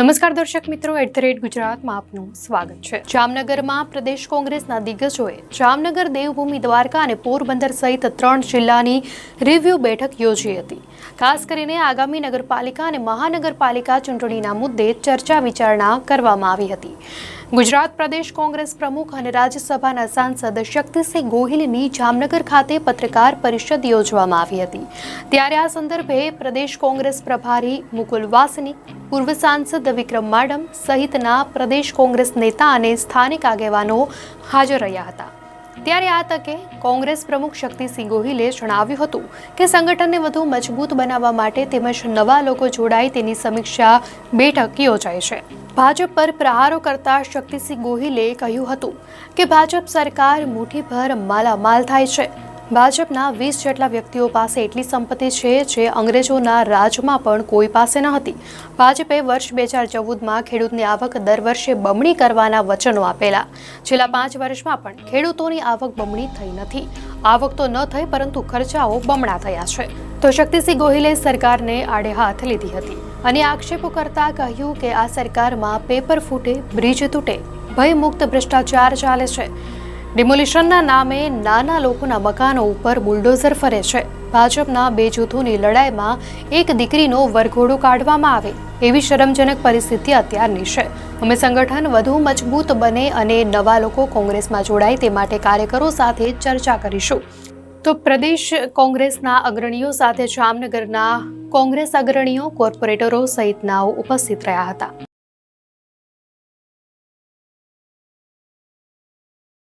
નમસ્કાર દર્શક મિત્રો એટ ધ રેટ ગુજરાતમાં આપનું સ્વાગત છે. જામનગરમાં પ્રદેશ કોંગ્રેસના દિગ્ગજોએ જામનગર, દેવભૂમિ, દ્વારકા અને પોરબંદર સહિત ત્રણ જિલ્લાની રિવ્યુ બેઠક યોજી હતી. ખાસ કરીને આગામી નગરપાલિકા અને મહાનગરપાલિકા ચૂંટણીના મુદ્દે ચર્ચા વિચારણા કરવામાં આવી હતી. ગુજરાત પ્રદેશ કોંગ્રેસ પ્રમુખ અને રાજ્યસભાના સાંસદ શક્તિસિંહ ગોહિલની જામનગર ખાતે પત્રકાર પરિષદ યોજવામાં આવી હતી. ત્યારે આ સંદર્ભે પ્રદેશ કોંગ્રેસ પ્રભારી મુકુલ વાસનિક પૂર્વ સાંસદ વિક્રમ માડમ સહિતના પ્રદેશ કોંગ્રેસ નેતા અને સ્થાનિક આગેવાનો હાજર રહ્યા હતા. ત્યારે આ તકે કોંગ્રેસ પ્રમુખ શક્તિસિંહ ગોહિલે જણાવ્યું હતું કે સંગઠનને વધુ મજબૂત બનાવવા માટે તેમજ નવા લોકો જોડાય તેની સમીક્ષા બેઠક યોજાય છે. ભાજપ પર પ્રહારો કરતા શક્તિસિંહ ગોહિલે કહ્યું હતું કે ભાજપ સરકાર મુઠ્ઠીભર માલામાલ થાય છે. ભાજપના વીસ જેટલા વ્યક્તિઓ પાસે એટલી સંપત્તિ છે જે અંગ્રેજોના રાજમાં પણ કોઈ પાસે ન હતી. ભાજપે વર્ષ બે હજાર ચૌદમાં ખેડૂતની આવક દર વર્ષે બમણી કરવાના વચનો આપેલા. છેલ્લા પાંચ વર્ષમાં પણ ખેડૂતોની આવક બમણી થઈ નથી. આવક તો ન થઈ, પરંતુ ખર્ચાઓ બમણા થયા છે. તો શક્તિસિંહ ગોહિલે સરકારને આડે હાથ લીધી હતી અને આક્ષેપો કરતા કહ્યું કે આ સરકારમાં પેપર ફૂટે, બ્રિજ તૂટે. ભયમુક્ત ભ્રષ્ટાચાર ચાલે છે. ડિમોલિશનના નામે નાના લોકોના મકાનો ઉપર બુલડોઝર ફરે છે. ભાજપના બે જૂથોની લડાઈમાં એક દીકરીનો વરઘોડો કાઢવામાં આવે, એવી શરમજનક પરિસ્થિતિ અત્યારની છે. અમે સંગઠન વધુ મજબૂત બને અને નવા લોકો કોંગ્રેસમાં જોડાય તે માટે કાર્યકરો સાથે ચર્ચા કરીશું. તો પ્રદેશ કોંગ્રેસના અગ્રણીઓ સાથે જામનગરના કોંગ્રેસ અગ્રણીઓ, કોર્પોરેટરો સહિતનાઓ ઉપસ્થિત રહ્યા હતા.